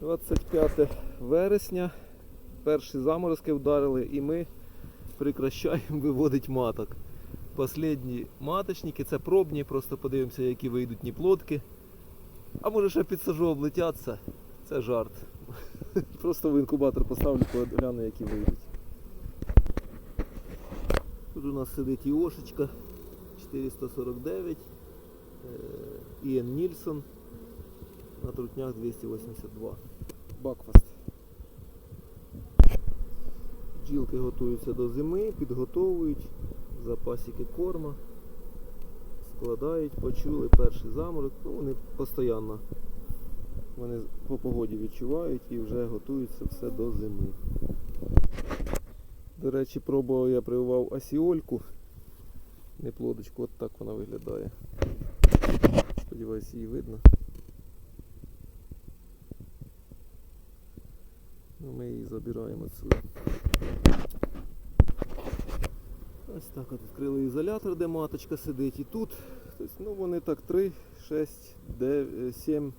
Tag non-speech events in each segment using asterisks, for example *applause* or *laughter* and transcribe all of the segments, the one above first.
25 вересня. Перші заморозки вдарили і ми прекращаємо *laughs* виводити маток. Последні маточники, це пробні, просто подивимося, які вийдуть неплодки. А може ще підсажу облетяться. Це жарт. *laughs* Просто в інкубатор поставлю, погляну, які вийдуть. Тут у нас сидить Іошечка 449, е, Іен Нільсон на трутнях 282. Бакфаст. Бджілки готуються до зими, підготовують запасики корма, складають, почули перший заморок. Ну, вони постійно вони по погоді відчувають і вже готуються все до зими. До речі, пробував я прививав асіольку. Неплодочку, от так вона виглядає. Сподіваюсь, її видно. Ну, ми її забираємо відсюди. Ось так от відкрили ізолятор, де маточка сидить. І тут, тобто, ну вони так 3, 6, 9, 7,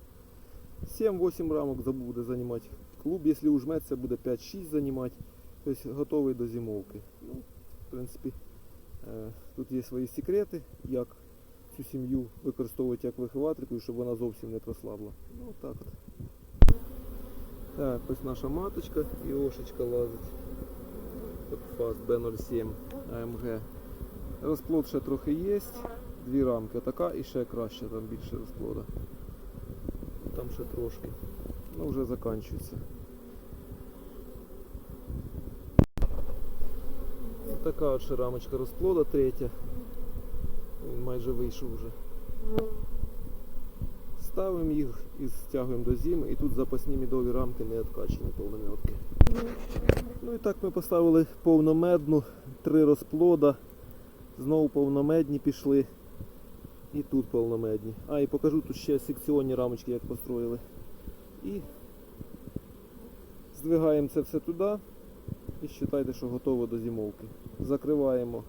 7-8 рамок буде займати. Клуб, якщо ужметься, буде 5-6 займати. Тобто готовий до зимовки. Ну, в принципі, е, тут є свої секрети, як цю сім'ю використовувати як виховательку, щоб вона зовсім не прослабла. Ну так от. Так, ось наша маточка і ошечка лазить. Фаст B07 AMG. Розплод ще трохи є. Дві рамки така і ще краще, там більше розплода. Там ще трошки. Ну вже закінчується. Така от ще рамочка розплода, третя. Він майже вийшов вже. Ставимо їх і стягуємо до зими. І тут запасні мідові рамки не откачені повнометки. Ну і так ми поставили повномедну, три розплода. Знову повномедні пішли. І тут повномедні. А, і покажу тут ще секціонні рамочки, як построїли. І здвигаємо це все туди. І вважайте, що готово до зимовки. Закриваємо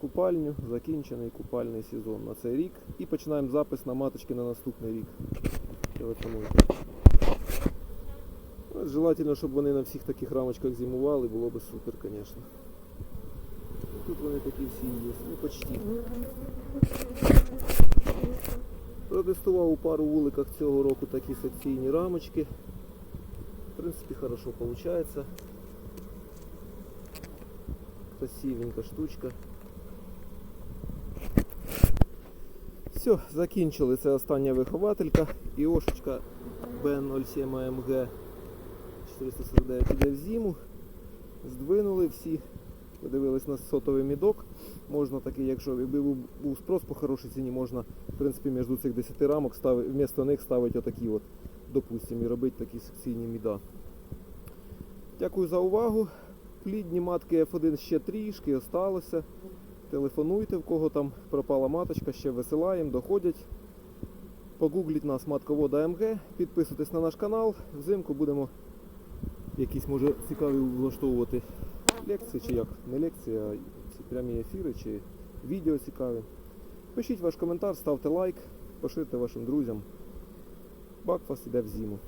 купальню, закінчений купальний сезон на цей рік. І починаємо запис на маточки на наступний рік. Ну, Желательно, щоб вони на всіх таких рамочках зимували, було б супер, звісно. Тут вони такі всі є, ну почти. Протестував у пару вуликах цього року такі секційні рамочки. В принципі, хорошо виходить. Красивенька штучка. Все, закінчили. Це остання вихователька. Іошечка B07 AMG 449 іде в зиму. Здвинули всі. Подивились на сотовий мідок. Можна такий, якщо був спрос по хорошій ціні, можна в принципі між цих 10 рамок ставити, вмісто них ставити отакі от, допустимо, і робити такі секційні міда. Дякую за увагу. Плідні матки F1 ще трішки осталося. Телефонуйте, в кого там пропала маточка, ще висилаємо, доходять. Погугліть нас матковода МГ, підписуйтесь на наш канал. Взимку будемо якісь може цікаві влаштовувати лекції чи як? Не лекції, а прямі ефіри чи відео цікаві. Пишіть ваш коментар, ставте лайк, поширте вашим друзям. Бакфаст іде в зиму.